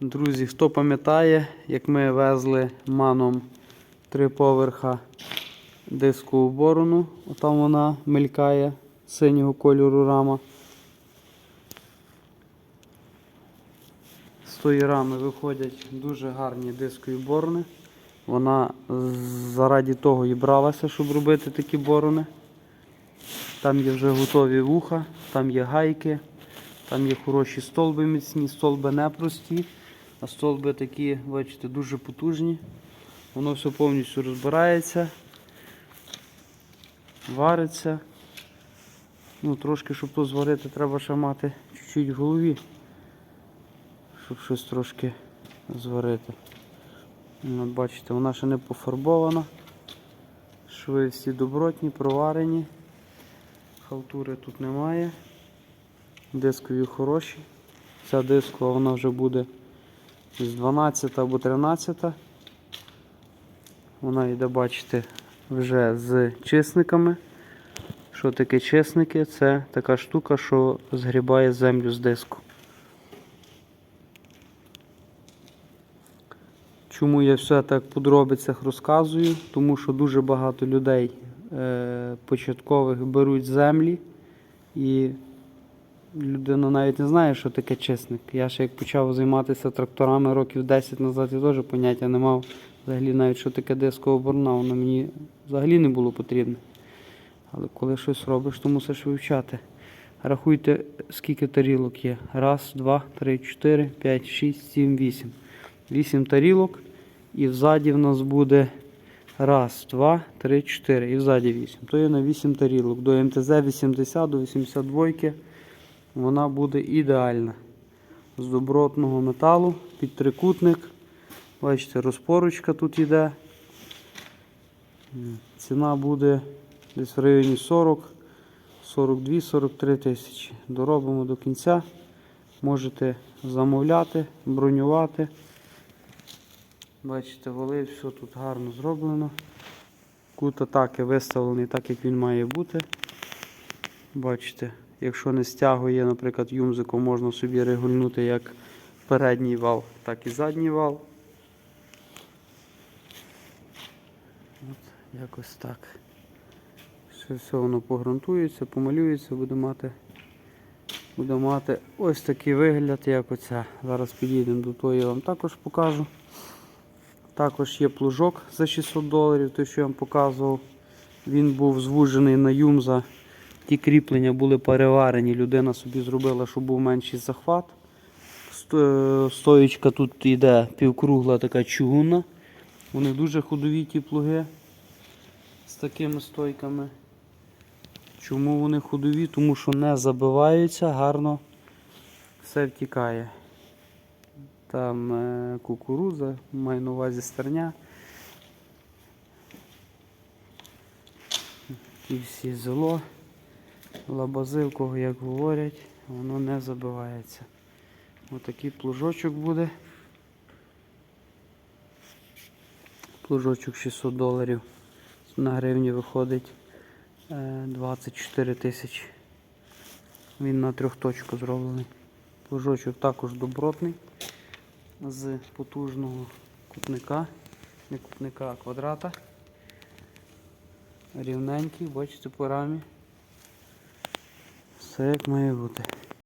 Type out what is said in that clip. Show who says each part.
Speaker 1: Друзі, хто пам'ятає, як ми везли маном три поверха дискову борону, там вона мелькає синього кольору рама. З тої рами виходять дуже гарні дискові борони. Вона з- заради того і бралася, щоб робити такі борони. Там є вже готові вуха, там є гайки, там є хороші столби міцні, столби непрості, а столби такі, бачите, дуже потужні. Воно все повністю розбирається, вариться. Ну, трошки, щоб то зварити, треба ще мати чуть-чуть в голові, щоб щось трошки зварити. Ну, От бачите, вона ще не пофарбована. Шви всі добротні, проварені. Халтури тут немає. Дискові хороші. Ця дискова вона вже буде з 12 або 13. Вона йде, бачите, вже з чисниками. Що таке чесники? Це така штука, що згрібає землю з диску. Чому я все так подробицях розказую? Тому що дуже багато людей е, початкових беруть землі і людина навіть не знає, що таке чесник. Я ще як почав займатися тракторами років 10 назад, я теж поняття не мав взагалі навіть, що таке дискова борона, воно мені взагалі не було потрібне. Але коли щось робиш, то мусиш вивчати. Рахуйте, скільки тарілок є. Раз, два, три, чотири, п'ять, шість, сім, вісім. Вісім тарілок. І взаді в нас буде раз, два, три, чотири. І взаді вісім. То є на вісім тарілок. До МТЗ 80, до 82 вона буде ідеальна. З добротного металу, під трикутник. Бачите, розпорочка тут йде. Ціна буде десь в районі 40, 42-43 тисячі. Доробимо до кінця. Можете замовляти, бронювати. Бачите, вали, все тут гарно зроблено. Кут атаки виставлений так, як він має бути. Бачите, якщо не стягує, наприклад, юмзиком, можна собі регульнути як передній вал, так і задній вал. От, якось так. Все, все воно погрунтується, помалюється, буде мати, буде мати ось такий вигляд, як оця. Зараз підійдемо до того, я вам також покажу. Також є плужок за 600 доларів, той, що я вам показував. Він був звужений на юмза. Ті кріплення були переварені. Людина собі зробила, щоб був менший захват. Стоєчка тут йде півкругла така чугунна. Вони дуже ходові ті плуги з такими стойками. Чому вони ходові? Тому що не забиваються, гарно все втікає. Там е, кукуруза, маю на увазі стерня. І всі зело, лабази, в кого як говорять, воно не забивається. Отакий плужочок буде. Плужочок 600 доларів. На гривні виходить е, 24 тисячі. Він на трьохточку зроблений. Плужочок також добротний з потужного кутника, не кутника, а квадрата. Рівненький, бачите по рамі. Все як має бути.